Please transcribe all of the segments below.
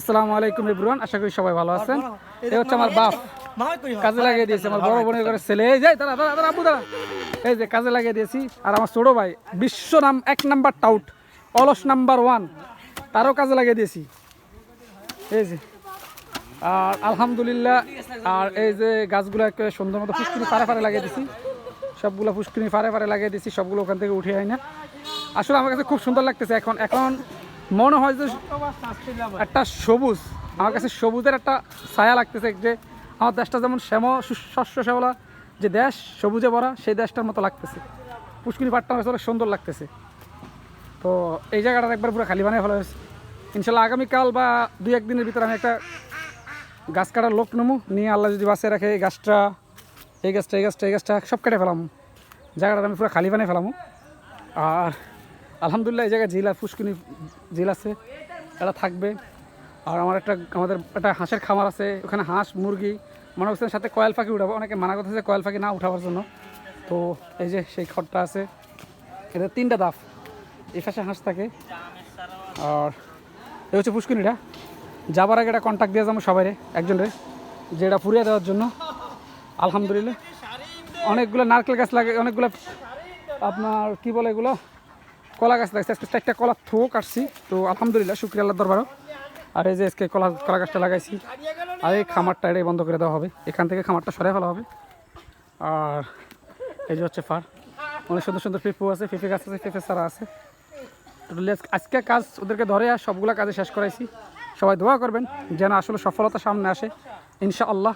আসসালামু আলাইকুম ইব্রুয়ান আশা করি সবাই ভালো আছেন। এই হচ্ছে আমার বাপ। কাজে লাগিয়ে দিয়েছে আমার বড় বোনের ঘরে ছেলে। এই যাই দাঁড়া দাঁড়া দাঁড়া আব্বু দাঁড়া। এই যে কাজে লাগিয়ে দিয়েছি। আর আমার ছোট ভাই বিশ্ব নাম এক নাম্বার টাউট অলস নাম্বার ওয়ান তারও কাজে লাগিয়ে দিয়েছি। এই যে আর আলহামদুলিল্লাহ আর এই যে গাছগুলো একেবারে সুন্দর মতো ফুসকুনি ফারে ফারে লাগিয়ে দিয়েছি। সবগুলো ফুসকুনি ফারে ফারে লাগিয়ে দিয়েছি সবগুলো ওখান থেকে উঠে আয় না। আসলে আমার কাছে খুব সুন্দর লাগতেছে। এখন এখন মনে হয় যে একটা সবুজ, আমার কাছে সবুজের একটা ছায়া লাগতেছে যে আমার দেশটা যেমন শ্যাম শস্য শ্যামলা, যে দেশ সবুজে ভরা, সেই দেশটার মতো লাগতেছে। পুষ্কিনি পাটটা অনেক সুন্দর লাগতেছে। তো এই জায়গাটা একবার পুরো খালি বানিয়ে ভালো হয়েছে। ইনশাল্লাহ আগামীকাল বা দুই একদিনের ভিতরে আমি একটা গাছ কাটার লোক নেব, নিয়ে আল্লাহ যদি বাঁচিয়ে রাখে এই গাছটা এই গাছটা এই গাছটা এই গাছটা, সব কেটে ফেলাম। জায়গাটা আমি পুরো খালি বানিয়ে ফেলাম। আর আলহামদুলিল্লাহ, এই জায়গায় আর ফুসকুনি ঝিল আছে, এটা থাকবে। আর আমার একটা, আমাদের একটা হাঁসের খামার আছে, ওখানে হাঁস, মুরগি, মনে হচ্ছে সাথে কয়েল পাখি উঠাবো, অনেকে মানা করতেছে কয়েল পাখি না উঠাবার জন্য। তো এই যে সেই খড়টা আছে, এটা তিনটা দাফ, এই পাশে হাঁস থাকে। আর এই হচ্ছে পুষ্কুনিটা যাবার আগে এটা কন্ট্যাক্ট দিয়ে যাব সবাই একজনের, যে এটা পুড়িয়ে দেওয়ার জন্য। আলহামদুলিল্লাহ। অনেকগুলো নারকেল গাছ লাগে, অনেকগুলো আপনার, কি বলে এগুলো? কলা গাছ লাগছে। আজকে চারটা কলা থো কাটছি। তো আলহামদুলিল্লাহ, শুক্রিয়া আল্লাহ দরবারও আর এই যে আজকে কলা কলা গাছটা লাগাইছি। আর এই খামারটা এটাই বন্ধ করে দেওয়া হবে। এখান থেকে খামারটা সরে ফেলা হবে। আর এই যে হচ্ছে ফার। অনেক সুন্দর সুন্দর পেঁপু আছে পেঁপে গাছ আছে পেঁপে চারা আছে। টোটালি আজকে কাজ ওদেরকে ধরে আর সবগুলো কাজে শেষ করাইছি। সবাই দোয়া করবেন যেন আসলে সফলতা সামনে আসে। ইনশাআল্লাহ।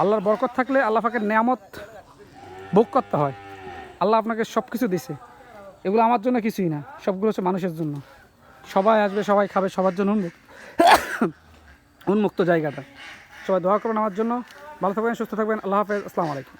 আল্লাহর বরকত থাকলে আল্লাহ পাকের নিয়ামত ভোগ করতে হয়। আল্লাহ আপনাকে সব কিছু দিছে। এগুলো আমার জন্য কিছুই না। সবগুলো হচ্ছে মানুষের জন্য। সবাই আসবে, সবাই খাবে, সবার জন্য উন্মুক্ত। উন্মুক্ত জায়গাটা। সবাই দোয়া করবেন আমার জন্য। ভালো থাকবেন, সুস্থ থাকবেন। আল্লাহ হাফেজ। আসসালামু আলাইকুম।